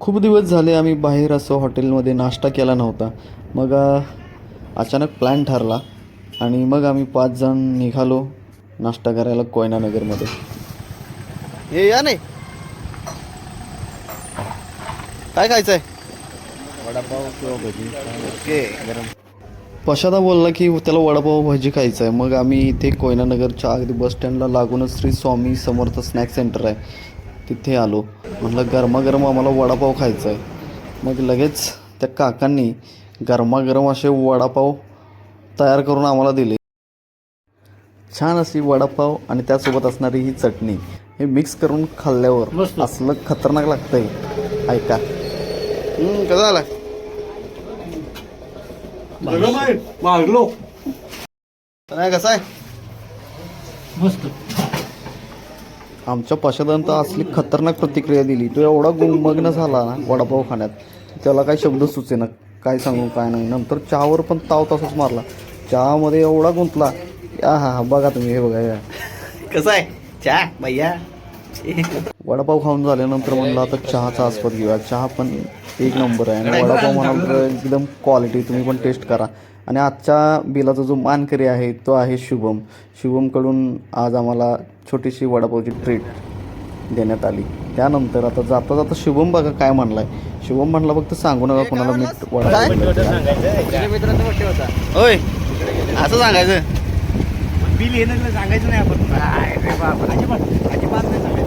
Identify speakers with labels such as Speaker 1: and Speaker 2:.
Speaker 1: खूप दिवस झाले आम्ही बाहेर असं हॉटेलमध्ये नाश्ता केला नव्हता. मग अचानक प्लॅन ठरला आणि मग आम्ही पाच जण निघालो नाश्ता करायला कोयना नगरमध्ये. हे या नाही. काय खायचं आहे
Speaker 2: वडापाव किंवा भजी.
Speaker 1: ओके. पशादा बोलला की त्याला वडापाव भाजी खायचं आहे मग आम्ही इथे कोयना नगरच्या अगदी बस स्टँडला लागूनच श्री स्वामी समर्थ स्नॅक सेंटर आहे. तिथे आलो. म्हटलं गरमागरम आम्हाला वडापाव खायचा आहे मग लगेच त्या काकांनी गरमागरम असे वडापाव तयार करून आम्हाला दिले. छान अशी वडापाव आणि त्यासोबत असणारी ही चटणी हे मिक्स करून खाल्ल्यावर. असलं खतरनाक लागतंय. ऐका. हम्म, कसं झालं
Speaker 2: मागलो.
Speaker 1: नाही कसं आहे?
Speaker 2: मस्त.
Speaker 1: आमच्या पशादंत असली खतरनाक प्रतिक्रिया दिली. तो एवढा गुंगमग्न झाला ना वडापाव खाण्यात त्याला काही शब्द सुचेना. काय सांगू काय नाही. नंतर चहावर पण ताव तसाच मारला. चहामध्ये एवढा गुंतला. हा हा हा बघा तुम्ही हे बघा या.
Speaker 2: कसं आहे? चहा भैया?
Speaker 1: वडापाव खाऊन झाल्यानंतर म्हणलं आता चहाचा आस्वाद घेऊया. चहा पण एक नंबर आहे. आणि वडापाव म्हणाल तर एकदम क्वालिटी तुम्ही पण टेस्ट करा. आणि आजच्या बिलाचा जो मानकरी आहे तो आहे शुभम. शुभमकडून आज आम्हाला छोटीशी वडापावची ट्रीट देण्यात आली. त्यानंतर आता जाता जाता शुभम बघा काय म्हणलाय. शुभम म्हणला फक्त सांगू नका कोणाला मी वडापाव होय. असं सांगायचं.
Speaker 2: बिल येणं सांगायचं नाही आपण. अजिबात अजिबात नाही